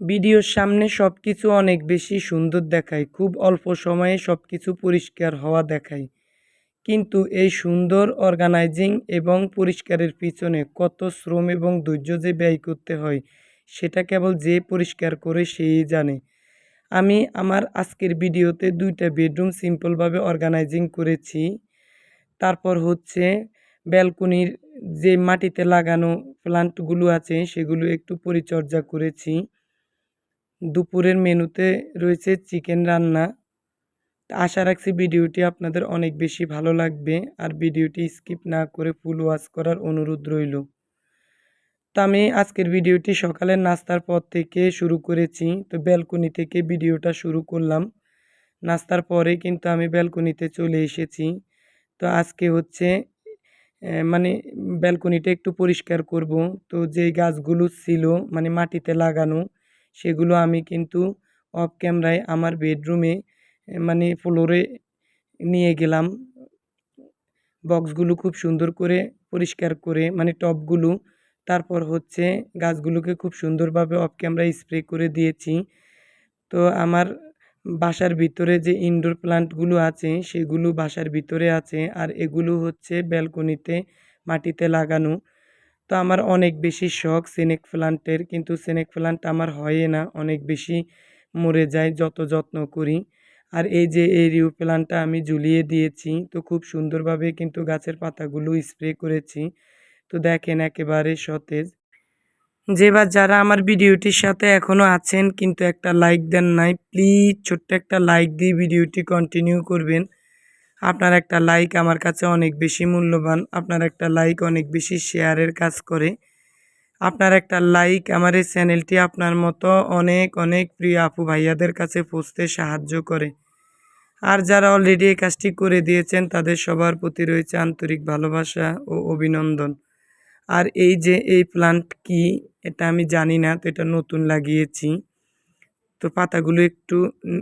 ভিডিওর সামনে সব কিছু অনেক বেশি সুন্দর দেখায়, খুব অল্প সময়ে সব কিছু পরিষ্কার হওয়া দেখায়। কিন্তু এই সুন্দর অর্গানাইজিং এবং পরিষ্কারের পিছনে কত শ্রম এবং ধৈর্য যে ব্যয় করতে হয়, সেটা কেবল যে পরিষ্কার করে সেই জানে। আমি আমার আজকের ভিডিওতে দুইটা বেডরুম সিম্পলভাবে অর্গানাইজিং করেছি। তারপর হচ্ছে ব্যালকনির যে মাটিতে লাগানো প্লান্টগুলো আছে, সেগুলো একটু পরিচর্যা করেছি। দুপুরের মেনুতে রয়েছে চিকেন রান্না। আশা রাখছি ভিডিওটি আপনাদের অনেক বেশি ভালো লাগবে আর ভিডিওটি স্কিপ না করে ফুল ওয়াচ করার অনুরোধ রইল। তো আমি আজকের ভিডিওটি সকালের নাস্তার পর থেকে শুরু করেছি। তো ব্যালকনি থেকে ভিডিওটা শুরু করলাম। নাস্তার পরে কিন্তু আমি ব্যালকনিতে চলে এসেছি। তো আজকে হচ্ছে মানে ব্যালকনিটা একটু পরিষ্কার করব। তো যেই গাছগুলো ছিল মানে মাটিতে লাগানো সেগুলো আমি কিন্তু অফ ক্যামেরায় আমার বেডরুমে মানে ফ্লোরে নিয়ে গেলাম। বক্সগুলো খুব সুন্দর করে পরিষ্কার করে মানে টবগুলো তারপর হচ্ছে গাছগুলোকে খুব সুন্দরভাবে অফ ক্যামেরায় স্প্রে করে দিয়েছি। তো আমার বাসার ভিতরে যে ইনডোর প্লান্টগুলো আছে, সেগুলো বাসার ভিতরে আছে। আর এগুলো হচ্ছে ব্যালকনিতে মাটিতে লাগানো। তো আমার অনেক বেশি শখ সিনেক প্লান্টের, কিন্তু সিনেক প্লান্ট আমার হয় না, অনেক বেশি মরে যায়, যত যত্ন করি। আর এই যে এই রিউ প্লান্টটা আমি ঝুলিয়ে দিয়েছি, তো খুব সুন্দরভাবে কিন্তু গাছের পাতাগুলো স্প্রে করেছি। তো দেখেন একেবারে সতেজ। যে যেবার যারা আমার ভিডিওটির সাথে এখনও আছেন, কিন্তু একটা লাইক দেন নাই, প্লিজ ছোট্ট একটা লাইক দিয়ে ভিডিওটি কন্টিনিউ করবেন। আপনার একটা লাইক আমার কাছে অনেক বেশি মূল্যবান, আপনার একটা লাইক অনেক বেশি শেয়ারের কাজ করে। আপনার একটা লাইক আমার এই চ্যানেলটি আপনার মতো অনেক অনেক প্রিয় আপু ভাইয়াদের কাছে পৌঁছতে সাহায্য করে। আর যারা অলরেডি এই কাজটি করে দিয়েছেন, তাদের সবার প্রতি রয়েছে আন্তরিক ভালোবাসা ও অভিনন্দন। আর এই যে এই প্লান্ট কি, এটা আমি জানি না, তো এটা নতুন লাগিয়েছি। তো পাতাগুলো একটু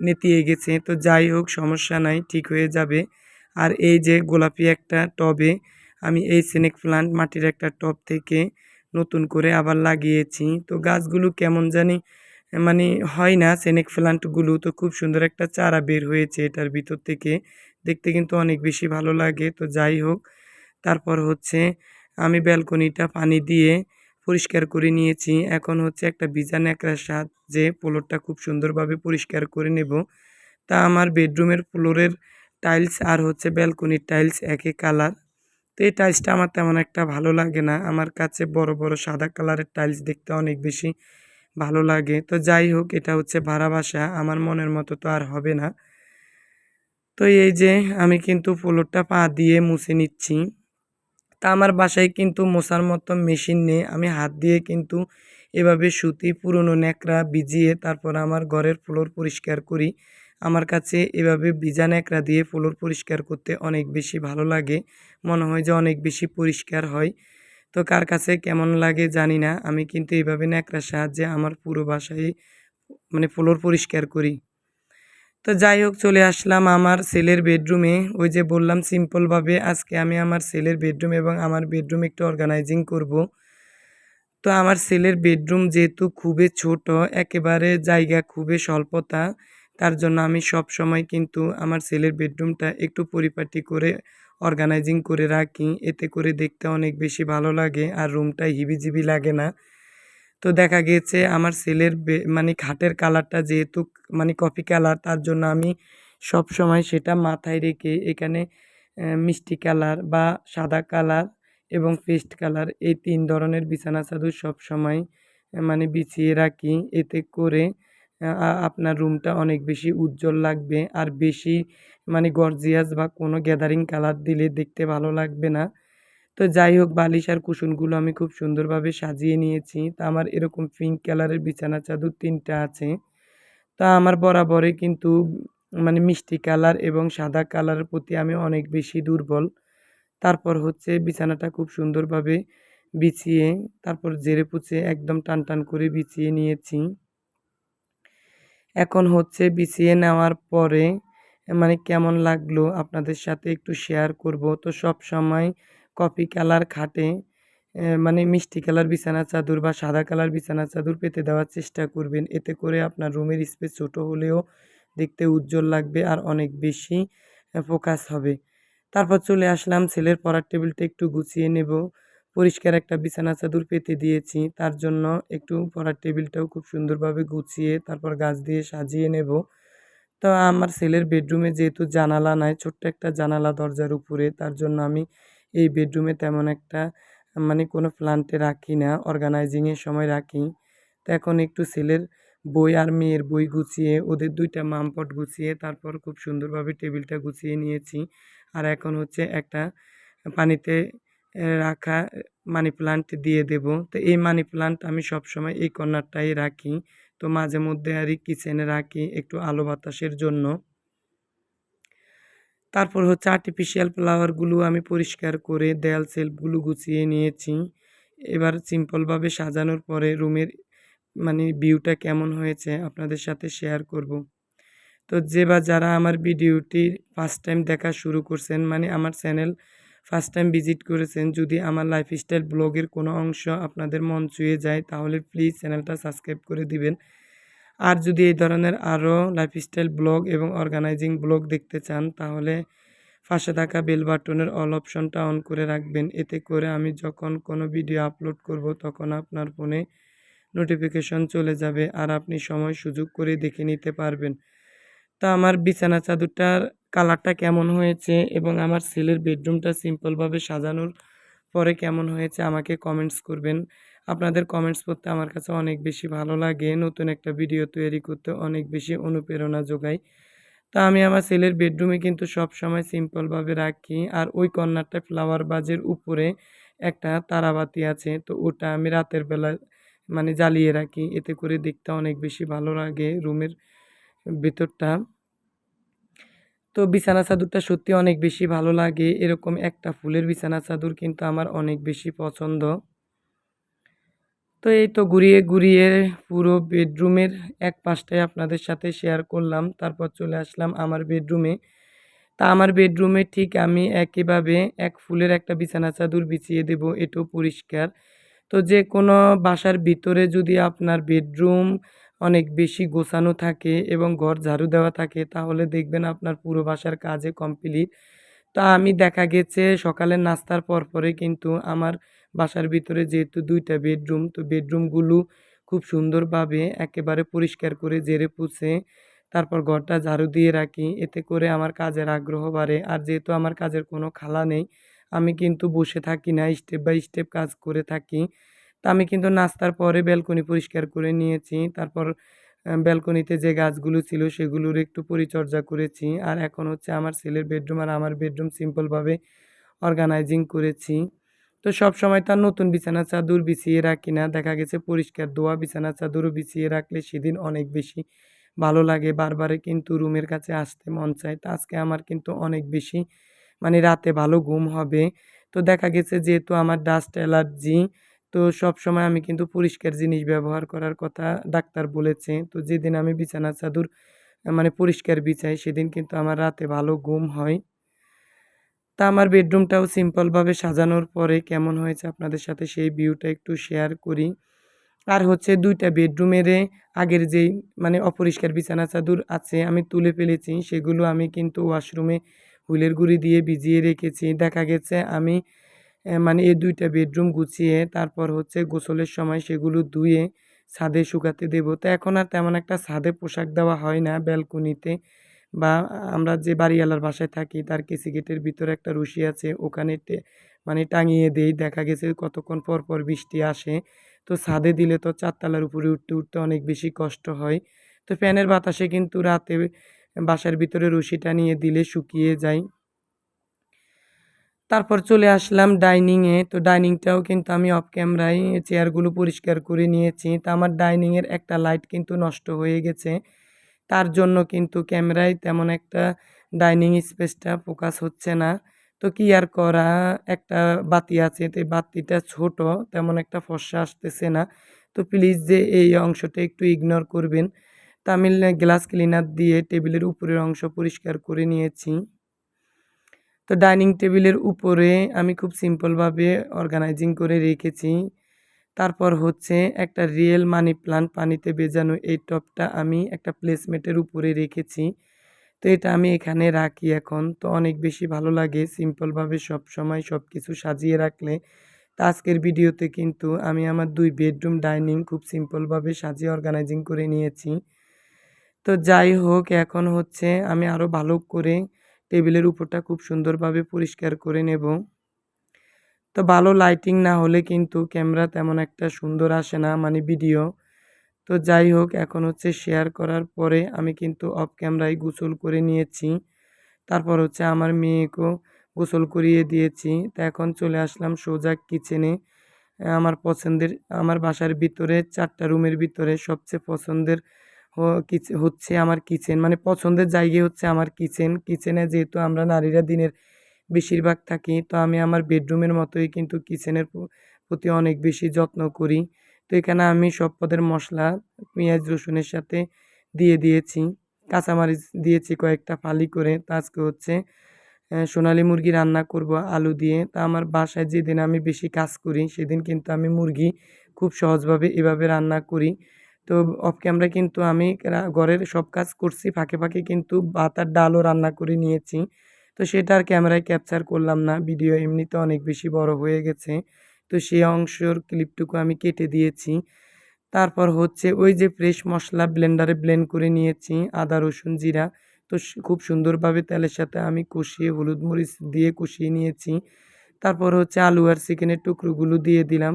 নেতিয়ে গেছে, তো যাই হোক, সমস্যা নাই, ঠিক হয়ে যাবে। আর এই যে গোলাপি একটা টবে আমি এই সিনেক প্লান্ট মাটির একটা টব থেকে নতুন করে আবার লাগিয়েছি। তো গাছগুলো কেমন জানি মানে হয় না সেনেক প্লান্টগুলো তো খুব সুন্দর একটা চারা বের হয়েছে এটার ভিতর থেকে। দেখতে কিন্তু অনেক বেশি ভালো লাগে। তো যাই হোক, তারপর হচ্ছে আমি ব্যালকনিটা পানি দিয়ে পরিষ্কার করে নিয়েছি। এখন হচ্ছে একটা ভিজা ন্যাকড়ার সাহায্যে ফ্লোরটা খুব সুন্দরভাবে পরিষ্কার করে নেব। তা আমার বেডরুমের ফ্লোরের টাইলস আর হচ্ছে ব্যালকনির টাইলস একই কালার। তো এই টাইলসটা আমার তেমন একটা ভালো লাগে না। আমার কাছে বড় বড় সাদা কালারের টাইলস দেখতে অনেক বেশি ভালো লাগে। তো যাই হোক, এটা হচ্ছে ভাড়া বাসা। আমার মনের মতো তো আর হবে না। তো এই যে আমি কিন্তু ফ্লোরটা পা দিয়ে মুছে নিচ্ছি। তা আমার বাসায় কিন্তু মশার মতো মেশিন নেই। আমি হাত দিয়ে কিন্তু এভাবে সুতি, পুরনো ন্যাকড়া ভিজিয়ে তারপর আমার ঘরের ফ্লোর পরিষ্কার করি। আমার কাছে এভাবে ভিজা ন্যাকড়া দিয়ে ফ্লোর পরিষ্কার করতে অনেক বেশি ভালো লাগে। মনে হয় যে অনেক বেশি পরিষ্কার হয়। তো কার কাছে কেমন লাগে জানি না। আমি কিন্তু এইভাবে ন্যাকড়ার সাহায্যে আমার পুরো বাসায় মানে ফ্লোর পরিষ্কার করি। তো যাই হোক, চলে আসলাম আমার সেলের বেডরুমে। ওই যে বললাম সিম্পলভাবে আজকে আমি আমার সেলের বেডরুম এবং আমার বেডরুম একটু অর্গানাইজিং করব। তো আমার সেলের বেডরুম যেহেতু খুবই ছোট, একেবারে জায়গা খুবই স্বল্পতা। তার জন্য আমি সব সময় কিন্তু আমার ছেলের বেডরুমটা একটু পরিপাটি করে অর্গানাইজিং করে রাখি। এতে করে দেখতে অনেক বেশি ভালো লাগে আর রুমটা হিবিজিবি লাগে না। তো দেখা গিয়েছে আমার সেলের মানে খাটের কালারটা যেহেতু মানে কফি কালার তার জন্য আমি সব সময় সেটা মাথায় রেখে এখানে মিষ্টি কালার বা সাদা কালার এবং পেস্ট কালার এই তিন ধরনের বিছানা চাদর সব সময় মানে বিছিয়ে রাখি। এতে করে আপনার রুমটা অনেক বেশি উজ্জ্বল লাগবে। আর বেশি মানে গর্জিয়াস বা কোনো গ্যাদারিং কালার দিলে দেখতে ভালো লাগবে না। তো যাই হোক, বালিশ আর কুশনগুলো আমি খুব সুন্দরভাবে সাজিয়ে নিয়েছি। তা আমার এরকম পিঙ্ক কালারের বিছানা চাদর তিনটা আছে। তা আমার বরাবরে কিন্তু মানে মিষ্টি কালার এবং সাদা কালারের প্রতি আমি অনেক বেশি দুর্বল। তারপর হচ্ছে বিছানাটা খুব সুন্দরভাবে বিছিয়ে, তারপর জেরে পুছে একদম টান টান করে বিছিয়ে নিয়েছি। এখন হচ্ছে বিছিয়ে নেওয়ার পরে মানে কেমন লাগল আপনাদের সাথে একটু শেয়ার করব? তো সব সময় কপি কালার খাটে মানে মিষ্টি কালার, বিছানা চাদর বা সাদা কালার, বিছানা চাদর পেতে দেওয়ার চেষ্টা করবেন। এতে করে আপনার রুমের স্পেস ছোট হলেও দেখতে উজ্জ্বল লাগবে আর অনেক বেশি ফোকাস হবে। তারপর চলে আসলাম, ছেলের পড়ার টেবিলটা একটু গুছিয়ে নেব। পরিষ্কার একটা বিছানা চাদর পেতে দিয়েছি। তার জন্য একটু পড়ার টেবিলটাও খুব সুন্দরভাবে গুছিয়ে তারপর গাছ দিয়ে সাজিয়ে নেব। তো আমার ছেলের বেডরুমে যেহেতু জানালা নাই, ছোট্ট একটা জানালা দরজার উপরে, তার জন্য আমি এই বেডরুমে তেমন একটা মানে কোনো প্লান্টে রাখি না অর্গানাইজিংয়ের সময় রাখি। তো এখন একটু ছেলের বই আর মেয়ের বই গুছিয়ে, ওদের দুইটা মামপট গুছিয়ে, তারপর খুব সুন্দরভাবে টেবিলটা গুছিয়ে নিয়েছি। আর এখন হচ্ছে একটা পানিতে রাখা মানি প্লান্ট দিয়ে দেব। তো এই মানি প্লান্ট আমি সবসময় এই কর্নারটাই রাখি। তো মাঝে মধ্যে আর কিচেনে রাখি একটু আলো বাতাসের জন্য। তারপর হচ্ছে আর্টিফিশিয়াল ফ্লাওয়ারগুলো আমি পরিষ্কার করে দেয়াল সেলফগুলো গুছিয়ে নিয়েছি। এবার সিম্পলভাবে সাজানোর পরে রুমের মানে ভিউটা কেমন হয়েছে আপনাদের সাথে শেয়ার করব। তো যে বা যারা আমার ভিডিওটি ফার্স্ট টাইম দেখা শুরু করছেন মানে আমার চ্যানেল ফার্স্ট টাইম ভিজিট করেছেন, যদি আমার লাইফস্টাইল ব্লগের কোনো অংশ আপনাদের মন ছুঁয়ে যায়, তাহলে প্লিজ চ্যানেলটা সাবস্ক্রাইব করে দিবেন। আর যদি এই ধরনের আরও লাইফস্টাইল ব্লগ এবং অর্গানাইজিং ব্লগ দেখতে চান, তাহলে পাশে থাকা বেল বাটনের অল অপশনটা অন করে রাখবেন। এতে করে আমি যখন কোনো ভিডিও আপলোড করব, তখন আপনার ফোনে নোটিফিকেশন চলে যাবে আর আপনি সময় সুযোগ করে দেখে নিতে পারবেন। তা আমার বিছানা চাদরটার কালারটা কেমন হয়েছে এবং আমার ছেলের বেডরুমটা সিম্পলভাবে সাজানোর পরে কেমন হয়েছে আমাকে কমেন্টস করবেন। আপনাদের কমেন্টস পড়তে আমার কাছে অনেক বেশি ভালো লাগে, নতুন একটা ভিডিও তৈরি করতে অনেক বেশি অনুপ্রেরণা যোগায়। তা আমি আমার ছেলের বেডরুমে কিন্তু সব সময় সিম্পলভাবে রাখি আর ওই কর্নারটা ফ্লাওয়ার বাজের উপরে একটা তারাবাতি আছে, তো ওটা আমি রাতের বেলা মানে জ্বালিয়ে রাখি। এতে করে দেখতে অনেক বেশি ভালো লাগে রুমের ভেতরটা। তো বিছানা চাদরটা সত্যি অনেক বেশি ভালো লাগে। এরকম একটা ফুলের বিছানা চাদর কিন্তু আমার অনেক বেশি পছন্দ। তো এই তো ঘুরিয়ে ঘুরিয়ে পুরো বেডরুমের এক পাশটাই আপনাদের সাথে শেয়ার করলাম। তারপর চলে আসলাম আমার বেডরুমে। তা আমার বেডরুমে ঠিক আমি একইভাবে এক ফুলের একটা বিছানা চাদর বিছিয়ে দেব, এটাও পরিষ্কার। তো যে কোনো বাসার ভিতরে যদি আপনার বেডরুম অনেক বেশি গোছানো থাকে এবং ঘর ঝাড়ু দেওয়া থাকে, তাহলে দেখবেন আপনার পুরো বাসার কাজে কমপ্লিট তা আমি দেখা গেছে সকালের নাস্তার পর পরে কিন্তু আমার বাসার ভিতরে যেহেতু দুইটা বেডরুম তো বেডরুমগুলো খুব সুন্দরভাবে একেবারে পরিষ্কার করে জেরে পুছে তারপর ঘরটা ঝাড়ু দিয়ে রাখি, এতে করে আমার কাজের আগ্রহ বাড়ে। আর যেহেতু আমার কাজের কোনো খালা নেই, আমি কিন্তু বসে থাকি না স্টেপ বাই স্টেপ কাজ করে থাকি। তা আমি কিন্তু নাস্তার পরে ব্যালকনি পরিষ্কার করে নিয়েছি। তারপর ব্যালকনিতে যে গাছগুলো ছিল সেগুলোর একটু পরিচর্যা করেছি। আর এখন হচ্ছে আমার ছেলের বেডরুম আর আমার বেডরুম সিম্পলভাবে অর্গানাইজিং করেছি। তো সব সময় তার নতুন বিছানা চাদর বিছিয়ে রাখি না। দেখা গেছে পরিষ্কার দোয়া বিছানা চাদরও বিছিয়ে রাখলে সেদিন অনেক বেশি ভালো লাগে। বারবারে কিন্তু রুমের কাছে আসতে মন চায়। তো আজকে আমার কিন্তু অনেক বেশি মানে রাতে ভালো ঘুম হবে। তো দেখা গেছে যেহেতু আমার ডাস্ট অ্যালার্জি তো সব সময় আমি কিন্তু পরিষ্কার জিনিস ব্যবহার করার কথা ডাক্তার বলেছে। তো যেদিন আমি বিছানা চাদর মানে পরিষ্কার বিছাই, সেদিন কিন্তু আমার রাতে ভালো ঘুম হয়। তা আমার বেডরুমটাও সিম্পলভাবে সাজানোর পরে কেমন হয়েছে আপনাদের সাথে সেই ভিউটা একটু শেয়ার করি। আর হচ্ছে দুইটা বেডরুমের আগের যেই মানে অপরিষ্কার বিছানা চাদর আছে, আমি তুলে ফেলেছি, সেগুলো আমি কিন্তু ওয়াশরুমে হুইলের গুঁড়ি দিয়ে ভিজিয়ে রেখেছি। দেখা গেছে আমি মানে এই দুইটা বেডরুম গুছিয়ে তারপর হচ্ছে গোসলের সময় সেগুলো ধুয়ে ছাদে শুকাতে দেবো। তো এখন আর তেমন একটা ছাদে পোশাক দেওয়া হয় না ব্যালকনিতে বা আমরা যে বাড়িওয়ালার বাসায় থাকি তার কেসি গেটের ভিতরে একটা রশি আছে ওখানে মানে টাঙিয়ে দেই। দেখা গেছে কতক্ষণ পর পর বৃষ্টি আসে। তো ছাদে দিলে তো চারতলার উপরে উঠতে উঠতে অনেক বেশি কষ্ট হয়। তো ফ্যানের বাতাসে কিন্তু রাতে বাসার ভিতরে রশিটা নিয়ে দিলে শুকিয়ে যায়। তারপর চলে আসলাম ডাইনিংয়ে তো ডাইনিংটাও কিন্তু আমি অফ ক্যামেরায় চেয়ারগুলো পরিষ্কার করে নিয়েছি। তো আমার ডাইনিংয়ের একটা লাইট কিন্তু নষ্ট হয়ে গেছে। তার জন্য কিন্তু ক্যামেরায় তেমন একটা ডাইনিং স্পেসটা ফোকাস হচ্ছে না। তো কি আর করা? একটা বাতি আছে, তো বাতিটা ছোট, তেমন একটা ফর্সা আসতেছে না। তো প্লিজ যে এই অংশটা একটু ইগনোর করবেন। তা আমি গ্লাস ক্লিনার দিয়ে টেবিলের উপরের অংশ পরিষ্কার করে নিয়েছি। তো ডাইনিং টেবিলের উপরে আমি খুব সিম্পলভাবে অর্গানাইজিং করে রেখেছি। তারপর হচ্ছে একটা রিয়েল মানি প্লান্ট পানিতে বেজানো এই টবটা আমি একটা প্লেসমেটের উপরে রেখেছি। তো এটা আমি এখানে রাখি এখন। তো অনেক বেশি ভালো লাগে সিম্পলভাবে সব সময় সব কিছু সাজিয়ে রাখলে। তো আজকের ভিডিওতে কিন্তু আমি আমার দুই বেডরুম ডাইনিং খুব সিম্পলভাবে সাজিয়ে অর্গানাইজিং করে নিয়েছি। তো যাই হোক, এখন হচ্ছে আমি আরও ভালো করে টেবিলের উপরটা খুব সুন্দরভাবে পরিষ্কার করে নেব। তো ভালো লাইটিং না হলে কিন্তু ক্যামেরা তেমন একটা সুন্দর আসে না মানে ভিডিও তো যাই হোক, এখন হচ্ছে শেয়ার করার পরে আমি কিন্তু অফ ক্যামেরায় গোসল করে নিয়েছি। তারপর হচ্ছে আমার মেয়েকেও গোসল করিয়ে দিয়েছি। তো এখন চলে আসলাম সোজা কিচেনে আমার পছন্দের, আমার বাসার ভিতরে, চারটা রুমের ভিতরে সবচেয়ে পছন্দের হচ্ছে আমার কিচেন। মানে পছন্দের জায়গা হচ্ছে আমার কিচেন। কিচেনে যেহেতু আমরা নারীরা দিনের বেশিরভাগ থাকি, তো আমি আমার বেডরুমের মতোই কিন্তু কিচেনের প্রতি অনেক বেশি যত্ন করি। তো এখানে আমি সব পদের মশলা, পেঁয়াজ, রসুনের সাথে দিয়ে দিয়েছি। কাঁচামরিচ দিয়েছি কয়েকটা ফালি করে। তো আজকে হচ্ছে সোনালী মুরগি রান্না করব আলু দিয়ে। তা আমার বাসায় যেদিন আমি বেশি কাজ করি, সেদিন কিন্তু আমি মুরগি খুব সহজভাবে এভাবে রান্না করি। তো অফ ক্যামেরা কিন্তু আমি ঘরের সব কাজ করছি, ফাঁকে ফাঁকে কিন্তু ভাত আর ডালও রান্না করে নিয়েছি। তো সেটা আর ক্যামেরায় ক্যাপচার করলাম না ভিডিও এমনিতে অনেক বেশি বড় হয়ে গেছে। তো সেই অংশের ক্লিপটুকু আমি কেটে দিয়েছি। তারপর হচ্ছে ওই যে ফ্রেশ মশলা ব্লেন্ডারে ব্লেন্ড করে নিয়েছি, আদা, রসুন, জিরা। তো খুব সুন্দরভাবে তেলের সাথে আমি কষিয়ে হলুদ মরিচ দিয়ে কষিয়ে নিয়েছি। তারপর হচ্ছে আলু আর চিকেনের টুকরোগুলো দিয়ে দিলাম।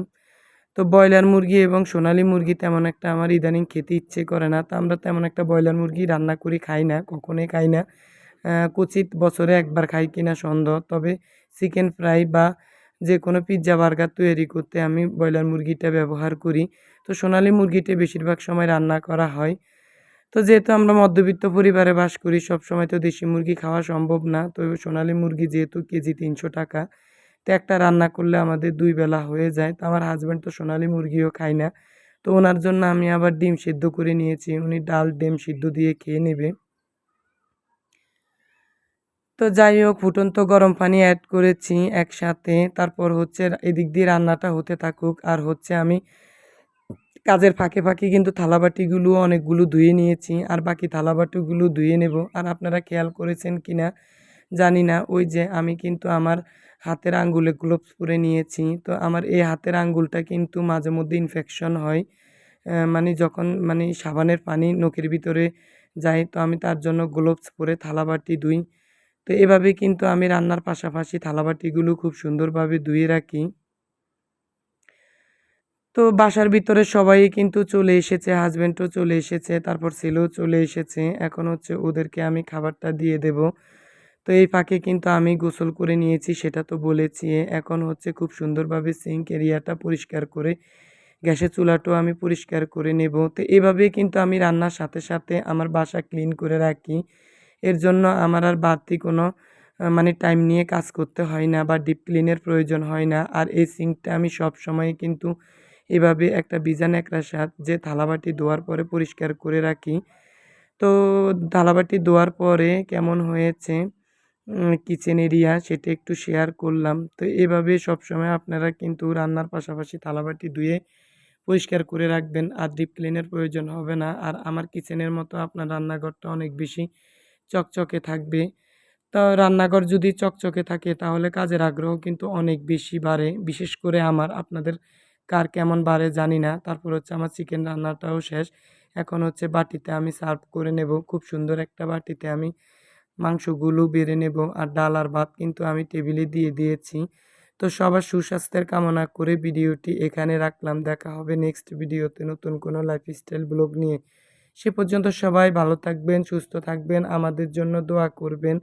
তো ব্রয়লার মুরগি এবং সোনালী মুরগি তেমন একটা আমার ইদানিং খেতে ইচ্ছে করে না। তো আমরা তেমন একটা ব্রয়লার মুরগি রান্না করি, খাই না, কখনোই খাই না। কচিত বছরে একবার খাই কিনা সন্দেহ। তবে চিকেন ফ্রাই বা যে কোনো পিৎজা বার্গার তৈরি করতে আমি ব্রয়লার মুরগিটা ব্যবহার করি। তো সোনালি মুরগিটা বেশিরভাগ সময় রান্না করা হয়। তো যেহেতু আমরা মধ্যবিত্ত পরিবারে বাস করি সব সময় তো দেশি মুরগি খাওয়া সম্ভব না। তো সোনালি মুরগি যেহেতু কেজি তিনশো টাকা। তো একটা রান্না করলে আমাদের দুই বেলা হয়ে যায়। তো আমার হাজব্যান্ড তো সোনালি মুরগিও খায় না। তো ওনার জন্য আমি আবার ডিম সিদ্ধ করে নিয়েছি। উনি ডাল, ডিম সিদ্ধ দিয়ে খেয়ে নেবে। তো যাই হোক, ফুটন্ত গরম পানি অ্যাড করেছি একসাথে। তারপর হচ্ছে এদিক দিয়ে রান্নাটা হতে থাকুক। আর হচ্ছে আমি কাজের ফাঁকে ফাঁকে কিন্তু থালাবাটিগুলো অনেকগুলো ধুয়ে নিয়েছি। আর বাকি থালাবাটিগুলো ধুয়ে নেব। আর আপনারা খেয়াল করেছেন কি না জানি না, ওই যে আমি কিন্তু আমার হাতের আঙ্গুলে গ্লোভস পরে নিয়েছি। তো আমার এই হাতের আঙ্গুলটা কিন্তু মাঝে মধ্যে ইনফেকশন হয়। মানে যখন মানে সাবানের পানি নখের ভিতরে যায়, তো আমি তার জন্য গ্লোভস পরে থালাবাটি ধুই তো এভাবে কিন্তু আমি রান্নার পাশাপাশি থালাবাটিগুলো খুব সুন্দরভাবে ধুয়ে রাখি। তো বাসার ভিতরে সবাই কিন্তু চলে এসেছে হাজব্যান্ডও চলে এসেছে, তারপর ছেলেও চলে এসেছে। এখন হচ্ছে ওদেরকে আমি খাবারটা দিয়ে দেব। তো এই ফাঁকে কিন্তু আমি গোসল করে নিয়েছি, সেটা তো বলেছি। এখন হচ্ছে খুব সুন্দরভাবে সিঙ্ক এরিয়াটা পরিষ্কার করে, গ্যাসের চুলাটাও আমি পরিষ্কার করে নেব। তো এভাবেই কিন্তু আমি রান্নার সাথে সাথে আমার বাসা ক্লিন করে রাখি। এর জন্য আমার আর বাড়তি কোনো মানে টাইম নিয়ে কাজ করতে হয় না বা ডিপ ক্লিনের প্রয়োজন হয় না। আর এই সিঙ্কটা আমি সব সময় কিন্তু এভাবে একটা বিজান একরা যে থালাবাটি ধোয়ার পরে পরিষ্কার করে রাখি। তো থালাবাটি ধোয়ার পরে কেমন হয়েছে কিচেন এরিয়া সেটা একটু শেয়ার করলাম। তো এভাবে সবসময় আপনারা কিন্তু রান্নার পাশাপাশি থালাবাটি ধুয়ে পরিষ্কার করে রাখবেন। আর ডিপ ক্লিনের প্রয়োজন হবে না। আর আমার কিচেনের মতো আপনার রান্নাঘরটা অনেক বেশি চকচকে থাকবে। তো রান্নাঘর যদি চকচকে থাকে তাহলে কাজের আগ্রহ কিন্তু অনেক বেশি বাড়ে। বিশেষ করে আমার, আপনাদের কার কেমন বাড়ে জানি না। তারপর হচ্ছে আমার চিকেন রান্নাটাও শেষ। এখন হচ্ছে বাটিতে আমি সার্ভ করে নেব। খুব সুন্দর একটা বাটিতে আমি মাংসগুলো বেড়ে নেব আর ডাল আর ভাত কিন্তু আমি টেবিলে দিয়ে দিয়েছি। তো সবার সুস্বাস্থ্যের কামনা করে ভিডিওটি এখানে রাখলাম। দেখা হবে নেক্সট ভিডিওতে নতুন কোনো লাইফস্টাইল ব্লগ নিয়ে। সে পর্যন্ত সবাই ভালো থাকবেন, সুস্থ থাকবেন, আমাদের জন্য দোয়া করবেন।